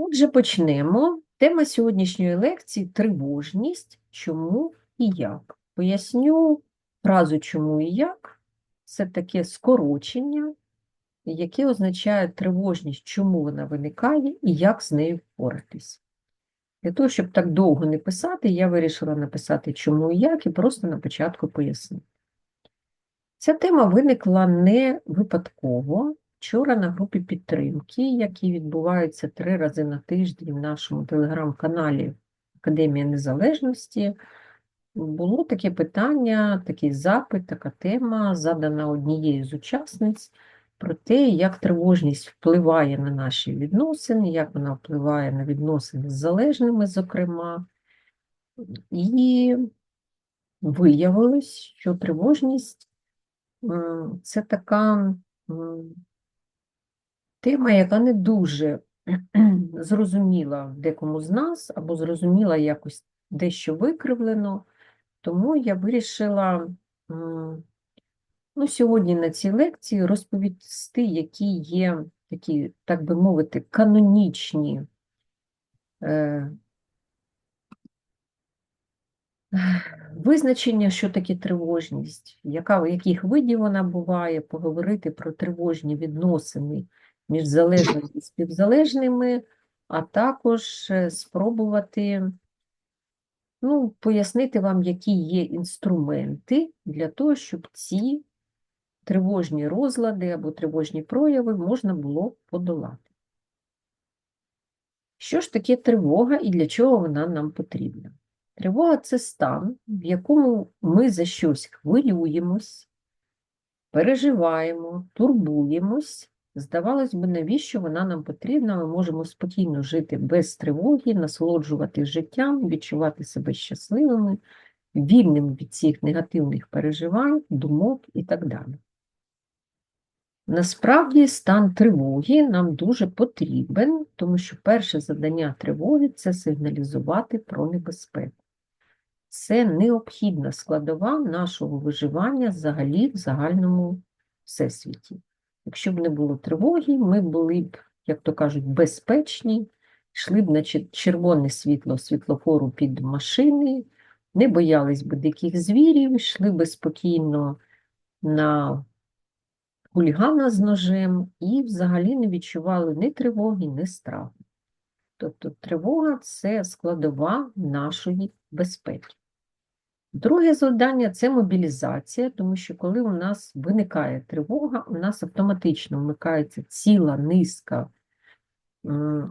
Отже, почнемо. Тема сьогоднішньої лекції тривожність, чому і як. Поясню фразу чому і як. Це таке скорочення, яке означає тривожність, чому вона виникає і як з нею впоратись. Для того, щоб так довго не писати, я вирішила написати чому і як, і просто на початку пояснити. Ця тема виникла не випадково. Вчора на групі підтримки, які відбуваються три рази на тиждень в нашому телеграм-каналі Академія Незалежності, було таке питання, такий запит, така тема, задана однією з учасниць, про те, як тривожність впливає на наші відносини, як вона впливає на відносини з залежними, зокрема. І виявилось, що тривожність це така тема, яка не дуже зрозуміла декому з нас, або зрозуміла якось дещо викривлено, тому я вирішила ну, сьогодні на цій лекції розповісти, які є такі, так би мовити, канонічні. Е, Визначення, що таке тривожність, яка, яких видів вона буває, поговорити про тривожні відносини між залежними і співзалежними, а також е, спробувати ну, пояснити вам, які є інструменти для того, щоб ці тривожні розлади або тривожні прояви можна було подолати. Що ж таке тривога і для чого вона нам потрібна? Тривога це стан, в якому ми за щось хвилюємось, переживаємо, турбуємось. Здавалось би, навіщо вона нам потрібна? Ми можемо спокійно жити без тривоги, насолоджувати життям, відчувати себе щасливими, вільними від цих негативних переживань, думок і так далі. Насправді, стан тривоги нам дуже потрібен, тому що перше завдання тривоги це сигналізувати про небезпеку. Це необхідна складова нашого виживання взагалі в загальному всесвіті. Якщо б не було тривоги, ми були б, як то кажуть, безпечні, йшли б на червоне світло світлофору під машини, не боялись б диких звірів, йшли б спокійно на хулігана з ножем і взагалі не відчували ні тривоги, ні страху. Тобто тривога це складова нашої безпеки. Друге завдання це мобілізація, тому що коли у нас виникає тривога, у нас автоматично вмикається ціла низка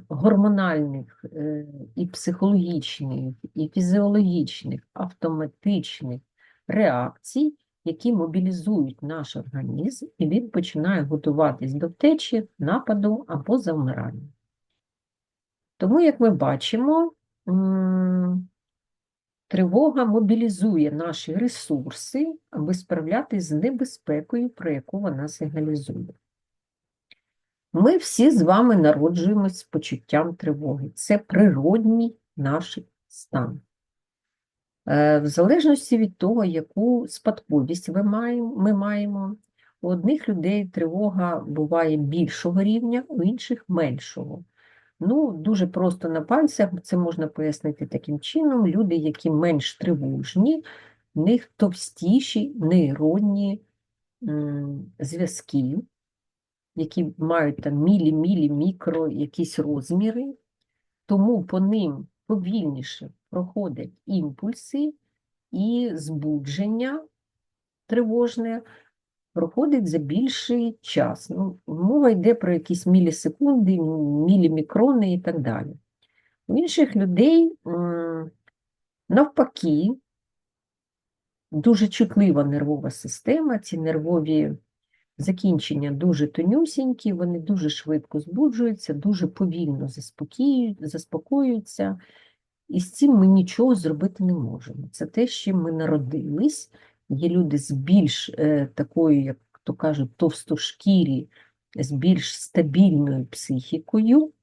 гормональних е, і психологічних, і фізіологічних автоматичних реакцій, які мобілізують наш організм, і він починає готуватись до втечі, нападу або завмирання. Тому, як ми бачимо, Тривога мобілізує наші ресурси, аби справлятися з небезпекою, про яку вона сигналізує. Ми всі з вами народжуємось з почуттям тривоги. Це природній наш стан. Е, в залежності від того, яку спадковість ми маємо, у одних людей тривога буває більшого рівня, у інших меншого. Ну, дуже просто на пальцях це можна пояснити таким чином. Люди, які менш тривожні, в них товстіші нейронні зв'язки, які мають там мілі, мілі, мікро якісь розміри, тому по ним повільніше проходять імпульси і збудження тривожне, проходить за більший час. Ну, Мова йде про якісь мілісекунди, мілімікрони і так далі. У інших людей, навпаки, дуже чутлива нервова система, ці нервові закінчення дуже тонюсінькі, вони дуже швидко збуджуються, дуже повільно заспокоюються, і з цим ми нічого зробити не можемо. Це те, з чим ми народились. Є люди з більш е, такою, як то кажуть, товстошкірі, з більш стабільною психікою,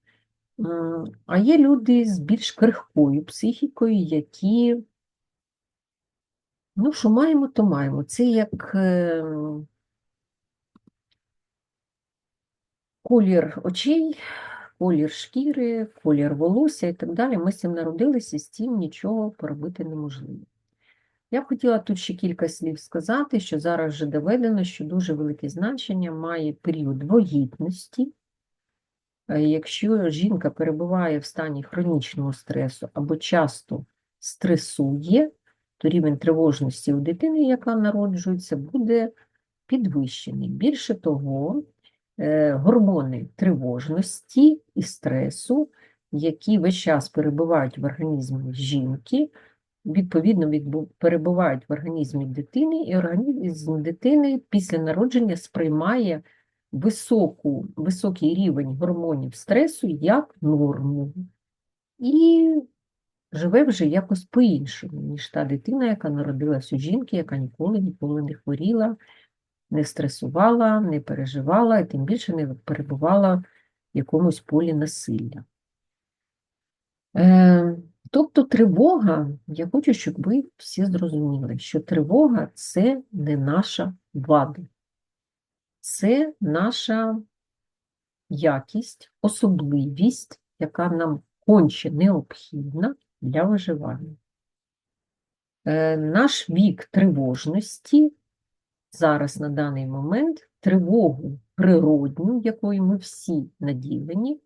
а є люди з більш крихкою психікою, які, ну, що маємо, то маємо. Це як е, колір очей, колір шкіри, колір волосся і так далі. Ми з цим народилися, з цим нічого поробити неможливо. Я б хотіла тут ще кілька слів сказати, що зараз вже доведено, що дуже велике значення має період вагітності. Е, Якщо жінка перебуває в стані хронічного стресу або часто стресує, то рівень тривожності у дитини, яка народжується, буде підвищений. Більше того, е, гормони тривожності і стресу, які весь час перебувають в організмі жінки, відповідно відбу- перебувають в організмі дитини, і організм дитини після народження сприймає високу, високий рівень гормонів стресу як норму. І живе вже якось по-іншому, ніж та дитина, яка народилась у жінки, яка ніколи ніколи не хворіла, не стресувала, не переживала і тим більше не перебувала в якомусь полі насилля. Е, тобто тривога, я хочу, щоб ви всі зрозуміли, що тривога це не наша вада, це наша якість, особливість, яка нам конче необхідна для виживання. Е, Наш вік тривожності зараз на даний момент тривогу природню, якою ми всі наділені,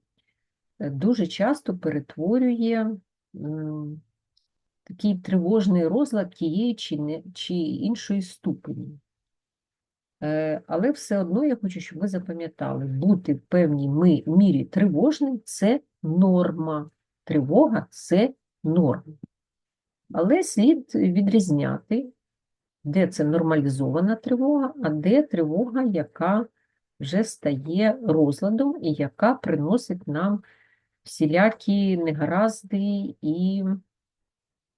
е, дуже часто перетворює такий тривожний розлад тієї чи, не, чи іншої ступені. Е, Але все одно я хочу, щоб ви запам'ятали, бути в певній мірі тривожним – це норма. Тривога – це норма. Але слід відрізняти, де це нормалізована тривога, а де тривога, яка вже стає розладом і яка приносить нам всілякі негаразди і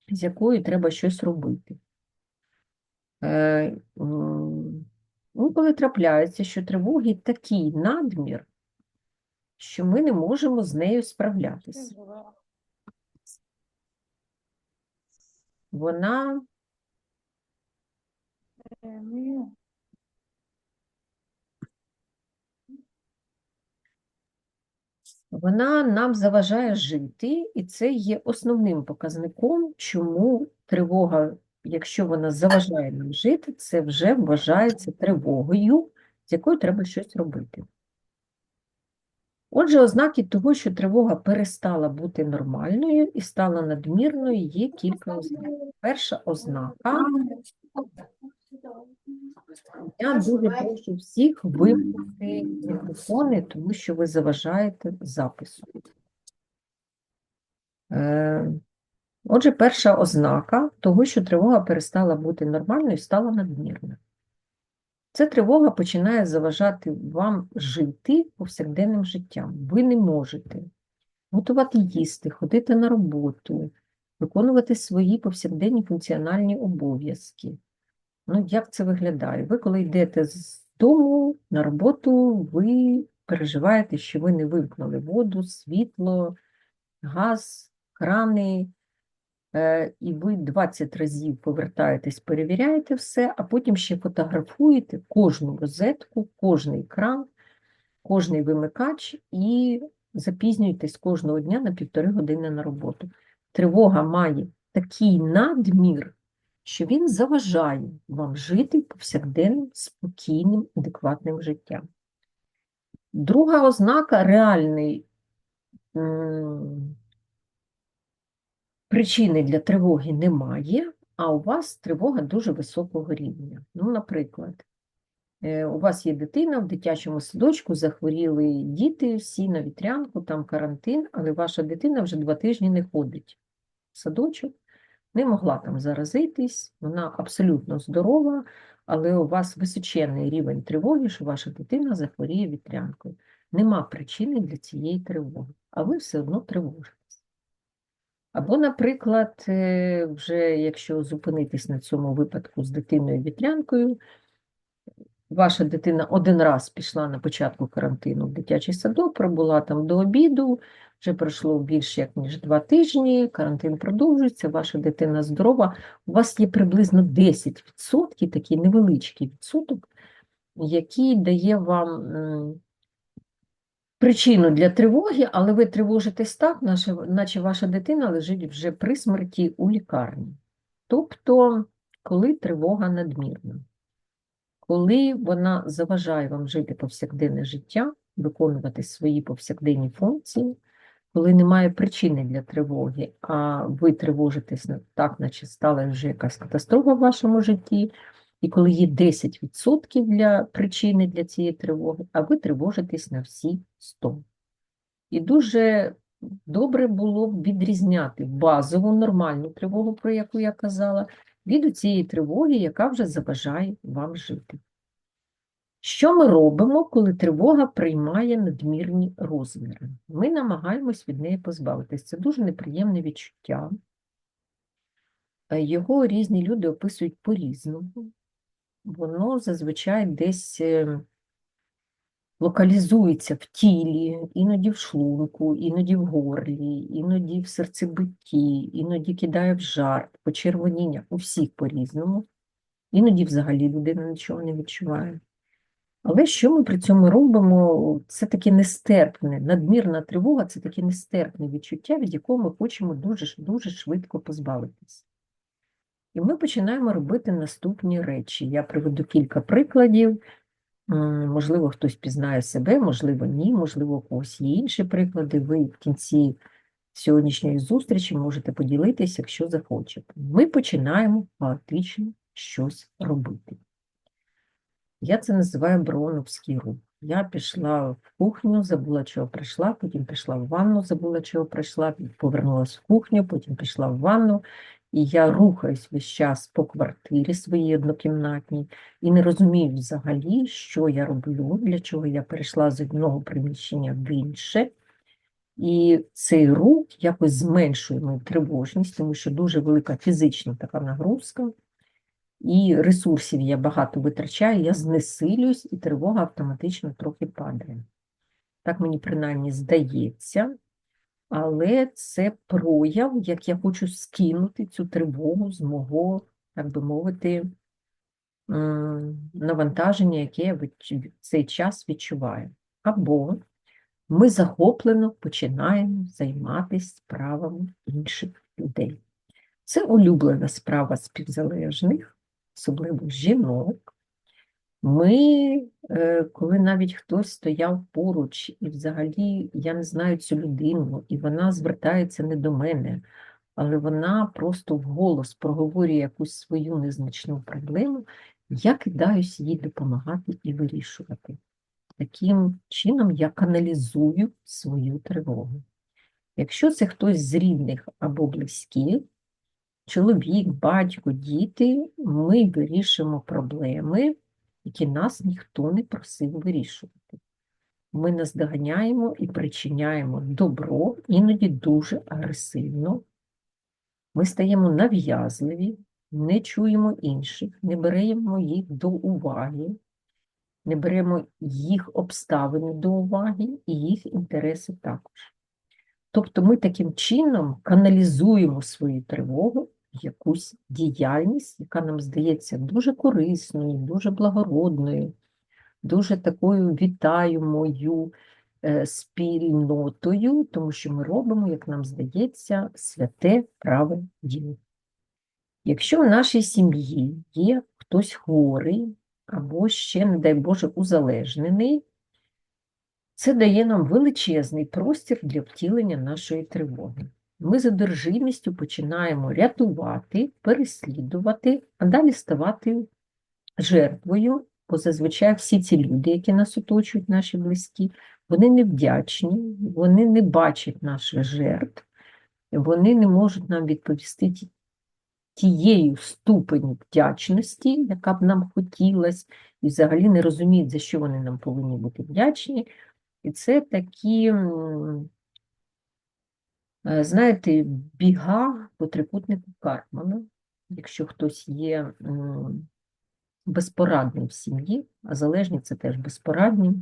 з якою треба щось робити. Е, Ну, коли трапляється, що тривоги такий надмір, що ми не можемо з нею справлятися. Вона Вона нам заважає жити, і це є основним показником, чому тривога, якщо вона заважає нам жити, це вже вважається тривогою, з якою треба щось робити. Отже, ознаки того, що тривога перестала бути нормальною і стала надмірною, є кілька ознак. Перша ознака я дуже прошу всіх вимкнути мікрофони, тому що ви заважаєте запису. Е, Отже, перша ознака того, що тривога перестала бути нормальною, стала надмірною. Ця тривога починає заважати вам жити повсякденним життям. Ви не можете готувати їсти, ходити на роботу, виконувати свої повсякденні функціональні обов'язки. Ну, як це виглядає? Ви, коли йдете з дому на роботу, ви переживаєте, що ви не вимкнули воду, світло, газ, крани, е, і ви 20 разів повертаєтесь, перевіряєте все, а потім ще фотографуєте кожну розетку, кожний кран, кожний вимикач і запізнюєтесь кожного дня на півтори години на роботу. Тривога має такий надмір, що він заважає вам жити повсякденним, спокійним, адекватним життям. Друга ознака реальний м, причини для тривоги немає, а у вас тривога дуже високого рівня. Ну, наприклад, е, у вас є дитина в дитячому садочку, захворіли діти, всі на вітрянку, там карантин, але ваша дитина вже два тижні не ходить в садочок, не могла там заразитись, вона абсолютно здорова, але у вас височенний рівень тривоги, що ваша дитина захворіє вітрянкою. Нема причини для цієї тривоги, а ви все одно тривожитесь. Або, наприклад, е, вже якщо зупинитись на цьому випадку з дитиною вітрянкою, ваша дитина один раз пішла на початку карантину в дитячий садок, пробула там до обіду, вже пройшло більше як ніж два тижні, карантин продовжується, ваша дитина здорова, у вас є приблизно 10%, такий невеличкий відсоток, який дає вам причину для тривоги, але ви тривожитесь так, наче, ваша дитина лежить вже при смерті у лікарні. Тобто, коли тривога надмірна, коли вона заважає вам жити повсякденне життя, виконувати свої повсякденні функції, коли немає причини для тривоги, а ви тривожитесь так, наче стала вже якась катастрофа в вашому житті, і коли є 10% для причини для цієї тривоги, а ви тривожитесь на всі 100%. І дуже добре було б відрізняти базову нормальну тривогу, про яку я казала, від цієї тривоги, яка вже заважає вам жити. Що ми робимо, коли тривога приймає надмірні розміри? Ми намагаємось від неї позбавитись. Це дуже неприємне відчуття. Е, Його різні люди описують по-різному. Воно зазвичай десь е, локалізується в тілі, іноді в шлунку, іноді в горлі, іноді в серцебитті, іноді кидає в жар, почервоніння, у всіх по-різному. Іноді взагалі людина нічого не відчуває. Але що ми при цьому робимо? Це таке нестерпне, надмірна тривога це таке нестерпне відчуття, від якого ми хочемо дуже дуже швидко позбавитись. І ми починаємо робити наступні речі. Я приведу кілька прикладів. Можливо, хтось пізнає себе, можливо, ні, можливо, у когось є інші приклади. Ви в кінці сьогоднішньої зустрічі можете поділитися, якщо захочете. Ми починаємо хаотично щось робити. Я це називаю броуновський рух. Я пішла в кухню, забула, чого прийшла, потім пішла в ванну, забула, чого прийшла, повернулася в кухню, потім пішла в ванну. І я рухаюсь весь час по квартирі своїй однокімнатній і не розумію взагалі, що я роблю, для чого я перейшла з одного приміщення в інше. І цей рух якось зменшує мою тривожність, тому що дуже велика фізична така нагрузка і ресурсів я багато витрачаю, я знесилююсь, і тривога автоматично трохи падає. Так мені принаймні здається, але це прояв, як я хочу скинути цю тривогу з мого, так би мовити, навантаження, яке я в цей час відчуваю. Або ми захоплено починаємо займатися справами інших людей. Це улюблена справа співзалежних, особливо жінок. Ми, е, коли навіть хтось стояв поруч, і взагалі я не знаю цю людину, і вона звертається не до мене, але вона просто вголос проговорює якусь свою незначну проблему, я кидаюсь їй допомагати і вирішувати. Таким чином я каналізую свою тривогу. Якщо це хтось з рідних або близьких, чоловік, батько, діти, ми вирішуємо проблеми, які нас ніхто не просив вирішувати. Ми наздоганяємо і причиняємо добро, іноді дуже агресивно. Ми стаємо нав'язливі, не чуємо інших, не беремо їх до уваги, не беремо їх обставини до уваги і їх інтереси також. Тобто ми таким чином каналізуємо свою тривогу якусь діяльність, яка нам здається дуже корисною, дуже благородною, дуже такою вітаємою е, спільнотою, тому що ми робимо, як нам здається, святе праве діло. Якщо в нашій сім'ї є хтось хворий або ще, не дай Боже, узалежнений, це дає нам величезний простір для втілення нашої тривоги. Ми з одержимістю починаємо рятувати, переслідувати, а далі ставати жертвою, бо зазвичай всі ці люди, які нас оточують, наші близькі, вони невдячні, вони не бачать наших жертв, вони не можуть нам відповісти тією ступеню вдячності, яка б нам хотілося, і взагалі не розуміють, за що вони нам повинні бути вдячні. І це такі, знаєте, біга по трикутнику Карпмана. Якщо хтось є м, безпорадним в сім'ї, а залежні це теж безпорадні.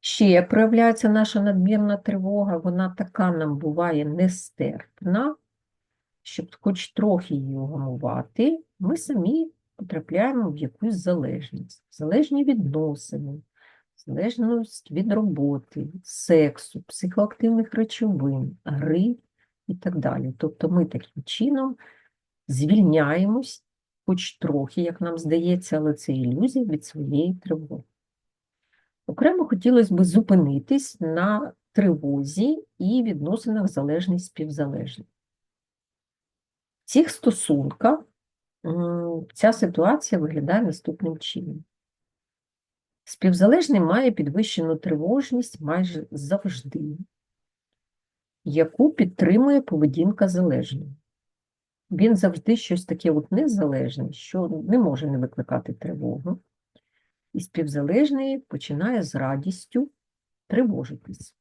Ще проявляється наша надмірна тривога, вона така нам буває нестерпна, щоб хоч трохи її угамувати, ми самі потрапляємо в якусь залежність, залежні відносини, залежність від роботи, сексу, психоактивних речовин, гри і так далі. Тобто ми таким чином звільняємось, хоч трохи, як нам здається, але це ілюзія від своєї тривоги. Окремо хотілося б зупинитись на тривозі і відносинах залежність співзалежність. В цих стосунках ця ситуація виглядає наступним чином. Співзалежний має підвищену тривожність майже завжди, яку підтримує поведінка залежного. Він завжди щось таке от незалежне, що не може не викликати тривогу. І співзалежний починає з радістю тривожитись.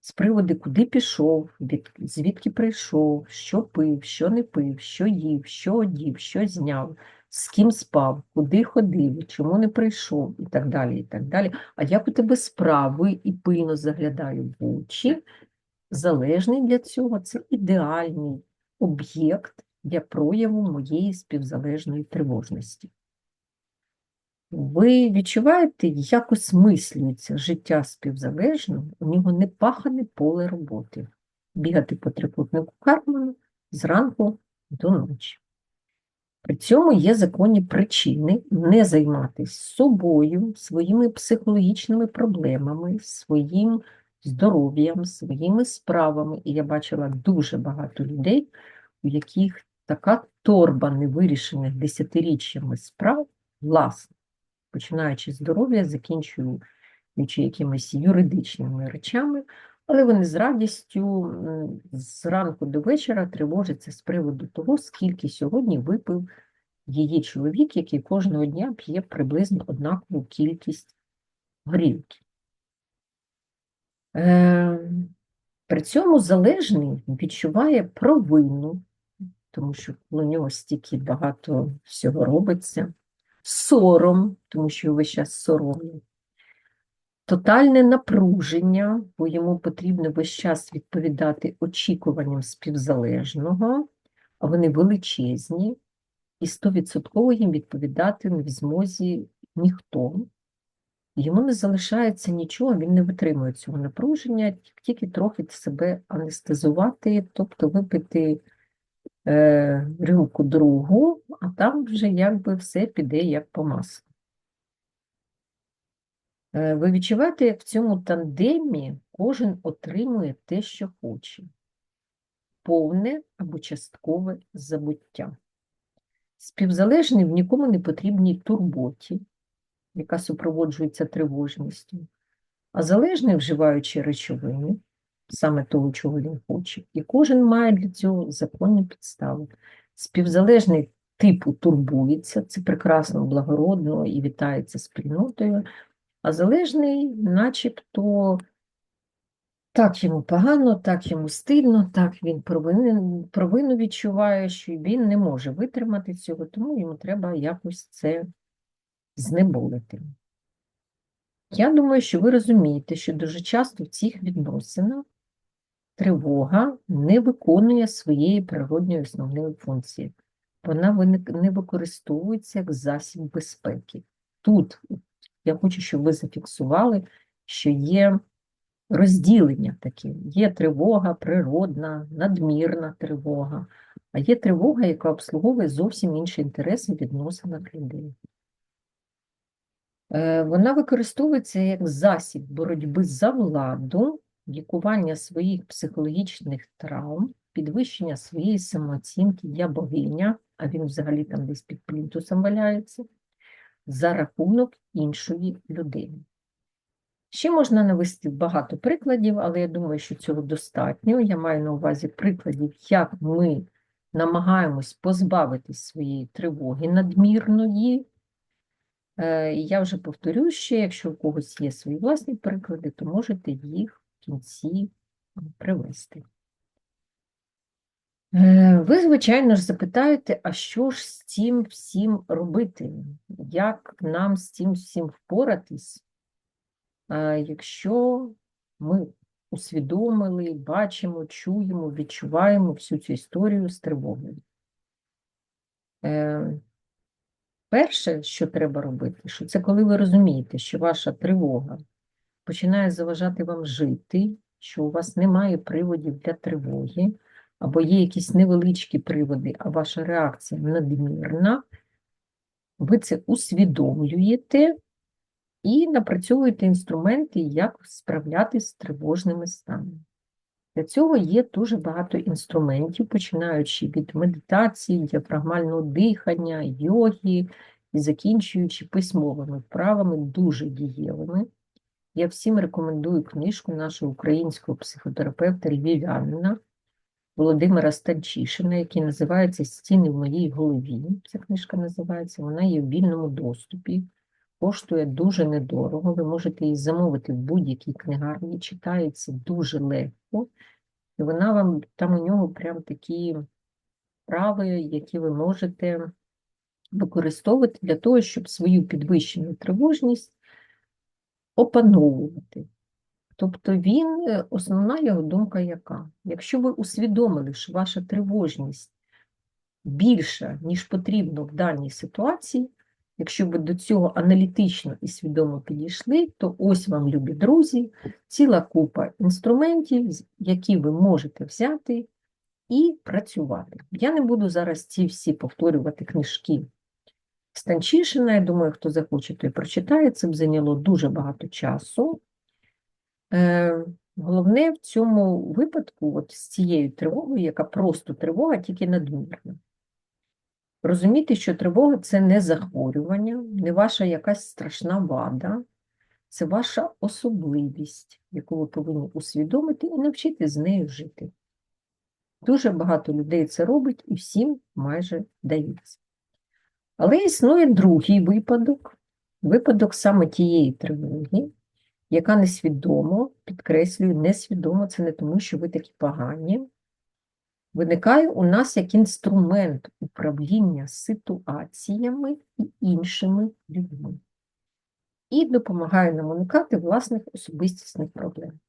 З приводу, куди пішов, від, звідки прийшов, що пив, що не пив, що їв, що одів, що зняв, з ким спав, куди ходив, чому не прийшов, і так далі. і так далі. А як у тебе справи і пильно заглядаю в очі, залежний для цього це ідеальний об'єкт для прояву моєї співзалежної тривожності. Ви відчуваєте, як осмислюється життя співзалежного, у нього непахане поле роботи. Бігати по трикутнику Кармана зранку до ночі. При цьому є законні причини не займатися собою, своїми психологічними проблемами, своїм здоров'ям, своїми справами. І я бачила дуже багато людей, у яких така торба невирішених десятиріччями справ, власне, починаючи з здоров'я, закінчуючи якимись юридичними речами, але вони з радістю з ранку до вечора тривожаться з приводу того, скільки сьогодні випив її чоловік, який кожного дня п'є приблизно однакову кількість горілки. Е, при цьому залежний відчуває провину, тому що у нього стільки багато всього робиться, сором, тому що весь час соромний, тотальне напруження, бо йому потрібно весь час відповідати очікуванням співзалежного, а вони величезні, і стовідсотково їм відповідати не в змозі ніхто. Йому не залишається нічого, він не витримує цього напруження, тільки трохи себе анестезувати, тобто випити е, рюмку другу, а там вже якби все піде як по маслу. Е, ви відчуваєте, як в цьому тандемі кожен отримує те, що хоче, повне або часткове забуття. Співзалежний в нікому не потрібній турботі, яка супроводжується тривожністю, а залежний, вживаючи речовини, саме того, чого він хоче, і кожен має для цього законні підстави. Співзалежний типу турбується, це прекрасно, благородно і вітається спільнотою, а залежний, начебто, так йому погано, так йому стильно, так він провину, провину відчуває, що він не може витримати цього, тому йому треба якось це знеболити. Я думаю, що ви розумієте, що дуже часто в цих відносинах тривога не виконує своєї природньої основної функції. Вона не використовується як засіб безпеки. Тут я хочу, щоб ви зафіксували, що є розділення таке. Є тривога природна, надмірна тривога, а є тривога, яка обслуговує зовсім інші інтереси відносинах людей. Е, вона використовується як засіб боротьби за владу, лікування своїх психологічних травм, підвищення своєї самооцінки, я богиня, а він взагалі там десь під плінтусом валяється, за рахунок іншої людини. Ще можна навести багато прикладів, але я думаю, що цього достатньо. Я маю на увазі прикладів, як ми намагаємось позбавитись своєї тривоги надмірної. Е, я вже повторю ще, якщо у когось є свої власні приклади, то можете їх в кінці привести. Е, ви, звичайно ж, запитаєте, а що ж з цим всім робити? Як нам з цим всім впоратись? якщо ми усвідомили, бачимо, чуємо, відчуваємо всю цю історію з тривогою. Е, Перше, що треба робити, що це коли ви розумієте, що ваша тривога починає заважати вам жити, що у вас немає приводів для тривоги, або є якісь невеличкі приводи, а ваша реакція надмірна, ви це усвідомлюєте і напрацьовуєте інструменти, як справлятися з тривожними станами. Для цього є дуже багато інструментів, починаючи від медитації, діафрагмального дихання, йоги і закінчуючи письмовими вправами, дуже дієвими. Я всім рекомендую книжку нашого українського психотерапевта львів'янина Володимира Станчишина, який називається Стіни в моїй голові. Ця книжка називається, вона є в вільному доступі, коштує дуже недорого. Ви можете її замовити в будь-якій книгарні, читається дуже легко. І вона вам, там у нього прям такі вправи, які ви можете використовувати для того, щоб свою підвищену тривожність опановувати. Тобто він, е, основна його думка яка? Якщо ви усвідомили, що ваша тривожність більша, ніж потрібно в даній ситуації, якщо ви до цього аналітично і свідомо підійшли, то ось вам, любі друзі, ціла купа інструментів, які ви можете взяти і працювати. Я не буду зараз ці всі повторювати книжки Станчишина. Я думаю, хто захоче, той прочитає. Це б зайняло дуже багато часу. Е, Головне в цьому випадку, от з цією тривогою, яка просто тривога, тільки надмірна. Розуміти, що тривога це не захворювання, не ваша якась страшна вада, це ваша особливість, яку ви повинні усвідомити і навчити з нею жити. Дуже багато людей це робить і всім майже дається. Але існує другий випадок, випадок саме тієї тривоги, яка несвідомо, підкреслюю, несвідомо, це не тому, що ви такі погані, виникає у нас як інструмент управління ситуаціями і іншими людьми. І допомагає нам уникати власних особистісних проблем.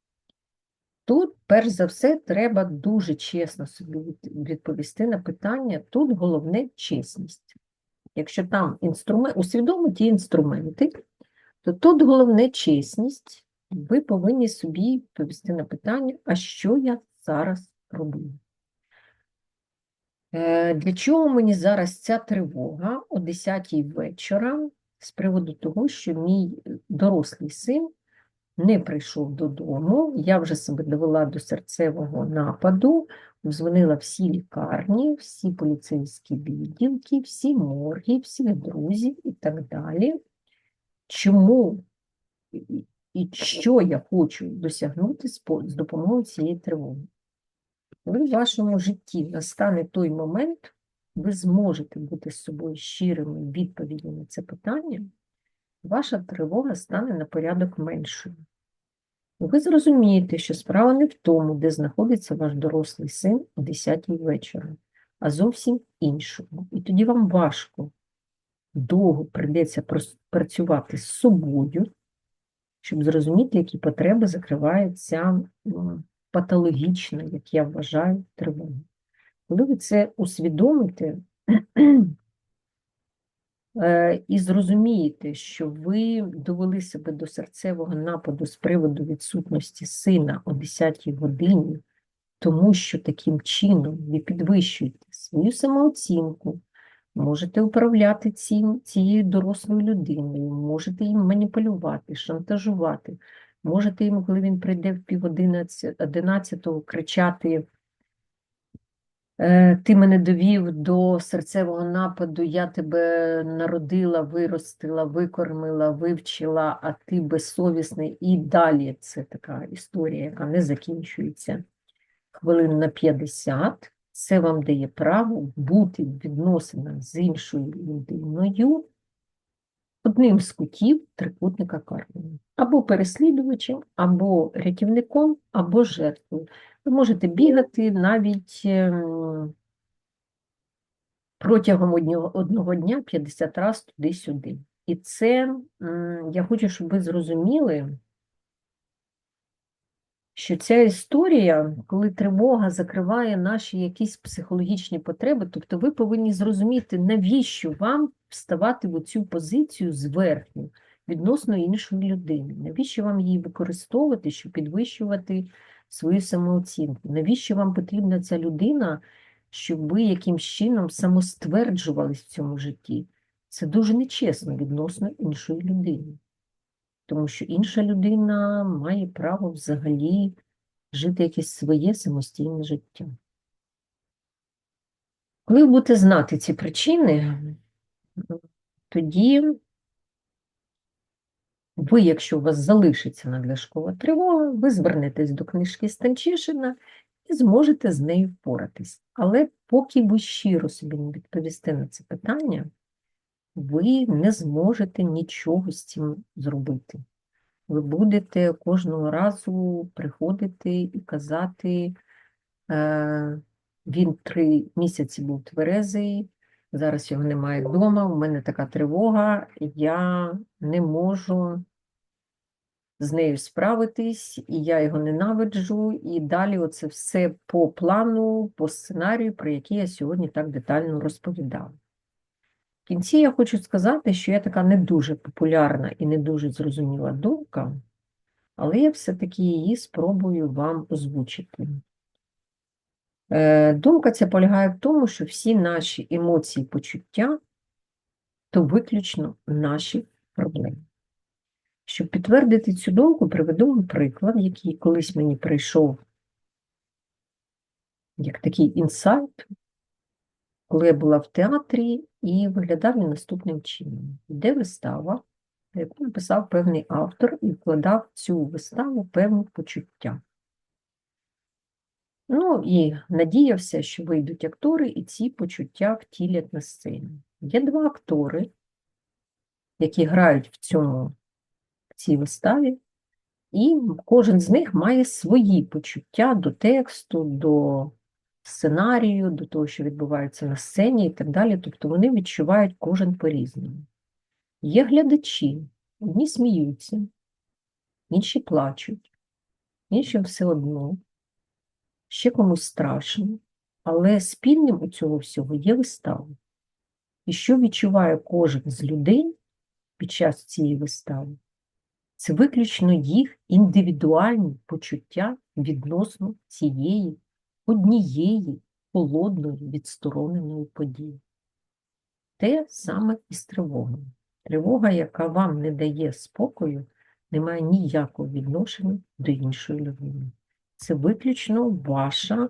Тут, перш за все, треба дуже чесно собі відповісти на питання. Тут головне чесність. Якщо там інструмент, усвідомити інструменти, то тут головне чесність. Ви повинні собі відповісти на питання, а що я зараз роблю? Е, Для чого мені зараз ця тривога о 10 вечора з приводу того, що мій е, дорослий син не прийшов додому, я вже себе довела до серцевого нападу, дзвонила всі лікарні, всі поліцейські відділки, всі морги, всіх друзів і так далі. Чому і- що я хочу досягнути з допомогою цієї тривоги? Коли в вашому житті настане той момент, ви зможете бути з собою щирими відповіді на це питання, ваша тривога стане на порядок меншою. Ви зрозумієте, що справа не в тому, де знаходиться ваш дорослий син о 10 вечора, а зовсім іншому. І тоді вам важко, довго прийдеться працювати з собою, щоб зрозуміти, які потреби закриває ця патологічна, як я вважаю, тривога. Коли ви це усвідомите е, і зрозумієте, що ви довели себе до серцевого нападу з приводу відсутності сина о 10-й годині, тому що таким чином ви підвищуєте свою самооцінку, можете управляти цим, цією дорослою людиною, можете їм маніпулювати, шантажувати, можете йому, коли він прийде в пів одинадцятого, кричати Е, Ти мене довів до серцевого нападу, я тебе народила, виростила, викормила, вивчила, а ти безсовісний. І далі це така історія, яка не закінчується хвилин на 50. Це вам дає право бути в відносинах з іншою людиною одним з кутів трикутника Карпмана. Або переслідувачем, або рятівником, або жертвою. Ви можете бігати навіть ем, протягом одного дня 50 разів туди-сюди. І це я хочу, щоб ви зрозуміли, що ця історія, коли тривога закриває наші якісь психологічні потреби, тобто ви повинні зрозуміти, навіщо вам вставати в цю позицію зверхню відносно іншої людини, навіщо вам її використовувати, щоб підвищувати свою самооцінку, навіщо вам потрібна ця людина, щоб ви якимсь чином самостверджувались в цьому житті. Це дуже нечесно відносно іншої людини тому що інша людина має право взагалі жити якесь своє самостійне життя. Коли ви будете знати ці причини, тоді ви, якщо у вас залишиться надлишкова тривога, ви звернетесь до книжки Станчишина і зможете з нею впоратись. Але поки ви щиро собі не відповісте на це питання, ви не зможете нічого з цим зробити. Ви будете кожного разу приходити і казати, е, він три місяці був тверезий, зараз його немає вдома, у мене така тривога, я не можу з нею справитись, і я його ненавиджу, і далі оце все по плану, по сценарію, про який я сьогодні так детально розповідала. Кінці я хочу сказати, що я така не дуже популярна і не дуже зрозуміла думка, але я все-таки її спробую вам озвучити. Е, Думка ця полягає в тому, що всі наші емоції почуття то виключно наші проблеми. Щоб підтвердити цю думку, приведу вам приклад, який колись мені прийшов як такий інсайт, коли я була в театрі і виглядав він наступним чином. Йде вистава, яку написав певний автор і вкладав цю виставу певні почуття. Ну і надіявся, що вийдуть актори, і ці почуття втілять на сцені. Є два актори, які грають в цьому в цій виставі, і кожен з них має свої почуття до тексту, до сценарію, до того, що відбувається на сцені і так далі. Тобто вони відчувають кожен по-різному. Є глядачі, одні сміються, інші плачуть, іншим все одно, ще комусь страшно, але спільним у цього всього є вистава. І що відчуває кожен з людей під час цієї вистави, це виключно їх індивідуальні почуття відносно цієї однієї холодної відстороненої події. Те саме і з тривогою. Тривога, яка вам не дає спокою, не має ніякого відношення до іншої людини. Це виключно ваша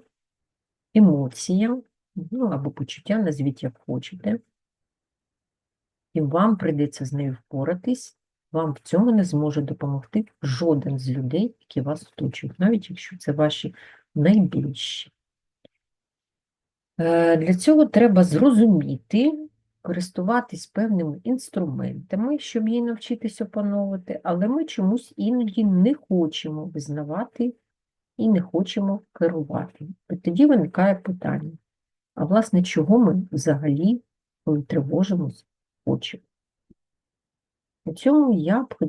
емоція, ну або почуття, назвіть як хочете, і вам прийдеться з нею впоратись, вам в цьому не зможе допомогти жоден з людей, які вас оточують, навіть якщо це ваші найближчі. Е, для цього треба зрозуміти, користуватись певними інструментами, щоб її навчитись опановувати, але ми чомусь іноді не хочемо визнавати і не хочемо керувати. І тоді виникає питання: а власне, чого ми взагалі, коли тривожимось, хочемо? На цьому я б хотіла.